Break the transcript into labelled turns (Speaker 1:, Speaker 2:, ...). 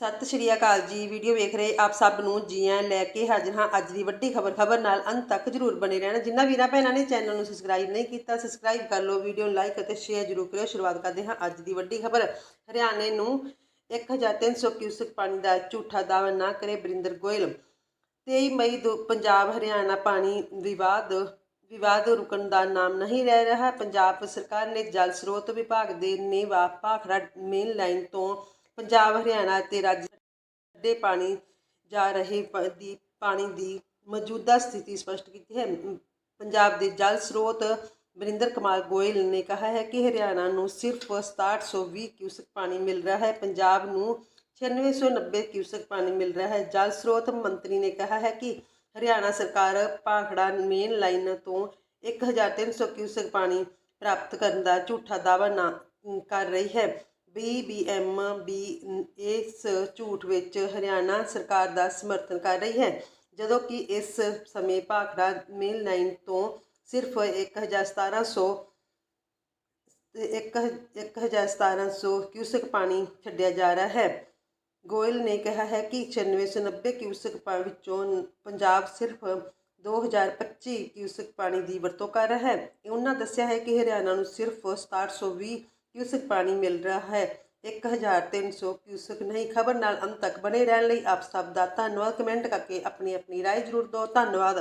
Speaker 1: ਸਤਿ ਸ਼੍ਰੀ ਅਕਾਲ ਜੀ। ਵੀਡੀਓ ਵੇਖ ਰਹੇ ਆਪ ਸਭ ਨੂੰ ਜੀ ਆਇਆਂ ਲੈ ਕੇ ਹਾਜ਼ਰ ਹਾਂ ਅੱਜ ਦੀ ਵੱਡੀ ਖਬਰ। ਖਬਰ ਨਾਲ ਅੰਤ ਤੱਕ ਜਰੂਰ ਬਣੇ ਰਹਿਣਾ। ਜਿਨ੍ਹਾਂ ਵੀਰਾਂ ਭੈਣਾਂ ਨੇ ਚੈਨਲ ਨੂੰ ਸਬਸਕ੍ਰਾਈਬ ਨਹੀਂ ਕੀਤਾ ਸਬਸਕ੍ਰਾਈਬ ਕਰ ਲਓ, ਵੀਡੀਓ ਨੂੰ ਲਾਈਕ ਅਤੇ ਸ਼ੇਅਰ ਜਰੂਰ ਕਰਿਓ। ਸ਼ੁਰੂਆਤ ਕਰਦੇ ਹਾਂ ਅੱਜ ਦੀ ਵੱਡੀ ਖਬਰ। ਹਰਿਆਣੇ ਨੂੰ 1300 ਕਿਊਸਕ ਪਾਣੀ ਦਾ ਝੂਠਾ ਦਾਅਵਾ ਨਾ ਕਰੇ ਬਰਿੰਦਰ ਗੋਇਲ। 23 ਮਈ ਤੋਂ ਪੰਜਾਬ, ਹਰਿਆਣਾ ਪਾਣੀ ਵਿਵਾਦ ਵਿਵਾਦ ਰੁਕਣ ਦਾ ਨਾਮ ਨਹੀਂ ਲੈ ਰਿਹਾ। ਪੰਜਾਬ ਸਰਕਾਰ ਨੇ ਜਲ ਸਰੋਤ ਵਿਭਾਗ ਦੇ ਨੇਵਾ ਭਾਖੜਾ ਮੇਨ ਲਾਈਨ ਤੋਂ ਪੰਜਾਬ, ਹਰਿਆਣਾ ਅਤੇ ਰਾਜ ਅੱਡੇ ਪਾਣੀ ਜਾ ਰਹੇ ਦੀ, ਪਾਣੀ ਦੀ ਮੌਜੂਦਾ ਸਥਿਤੀ ਸਪਸ਼ਟ ਕੀਤੀ ਹੈ। ਪੰਜਾਬ ਦੇ ਜਲ ਸਰੋਤ ਵਰਿੰਦਰ ਕੁਮਾਰ ਗੋਇਲ ਨੇ ਕਿਹਾ ਹੈ ਕਿ ਹਰਿਆਣਾ ਨੂੰ ਸਿਰਫ 6720 ਕਿਊਸਕ ਪਾਣੀ ਮਿਲ ਰਿਹਾ ਹੈ। ਪੰਜਾਬ ਨੂੰ 9690 ਕਿਊਸਕ ਪਾਣੀ ਮਿਲ ਰਿਹਾ ਹੈ। ਜਲ ਸਰੋਤ ਮੰਤਰੀ ਨੇ ਕਿਹਾ ਹੈ ਕਿ ਹਰਿਆਣਾ ਸਰਕਾਰ ਭਾਖੜਾ ਮੇਨ ਲਾਈਨ ਤੋਂ 1300 ਕਿਊਸਕ ਪਾਣੀ ਪ੍ਰਾਪਤ ਕਰਨ ਦਾ ਝੂਠਾ ਦਾਅਵਾ ਨਾ ਕਰ ਰਹੀ ਹੈ। ਬੀਬੀਐਮ ਬੀ ਇਸ ਝੂਠ ਵਿੱਚ ਹਰਿਆਣਾ ਸਰਕਾਰ ਦਾ ਸਮਰਥਨ ਕਰ ਰਹੀ ਹੈ, ਜਦੋਂ ਕਿ ਇਸ ਸਮੇਂ ਭਾਖੜਾ ਮੇਨ ਲਾਈਨ ਤੋਂ ਸਿਰਫ 1700 ਤੇ ਇੱਕ ਇੱਕ ਹਜ਼ਾਰ ਸਤਾਰਾਂ ਸੌ ਕਿਊਸਕ ਪਾਣੀ ਛੱਡਿਆ ਜਾ ਰਿਹਾ ਹੈ। ਗੋਇਲ ਨੇ ਕਿਹਾ ਹੈ ਕਿ 9690 ਕਿਊਸਕ ਪਾਣੀ ਵਿੱਚੋਂ ਪੰਜਾਬ ਸਿਰਫ 2025 ਕਿਊਸਕ ਪਾਣੀ ਦੀ ਵਰਤੋਂ ਕਰ ਰਿਹਾ ਹੈ। ਉਹਨਾਂ ਦੱਸਿਆ ਹੈ ਕਿ ਹਰਿਆਣਾ ਨੂੰ ਸਿਰਫ 6720 ਕਿਊਸਕ ਪਾਣੀ ਮਿਲ ਰਿਹਾ ਹੈ 1300 ਕਿਊਸਕ ਨਹੀਂ ਖਬਰ ਨਾਲ ਅੰਤ ਤੱਕ ਬਣੇ ਰਹਿਣ ਲਈ ਆਪ ਸਭ ਦਾ ਧੰਨਵਾਦ ਕਮੈਂਟ ਕਰਕੇ ਆਪਣੀ ਆਪਣੀ رائے ਜ਼ਰੂਰ ਦਿਓ ਧੰਨਵਾਦ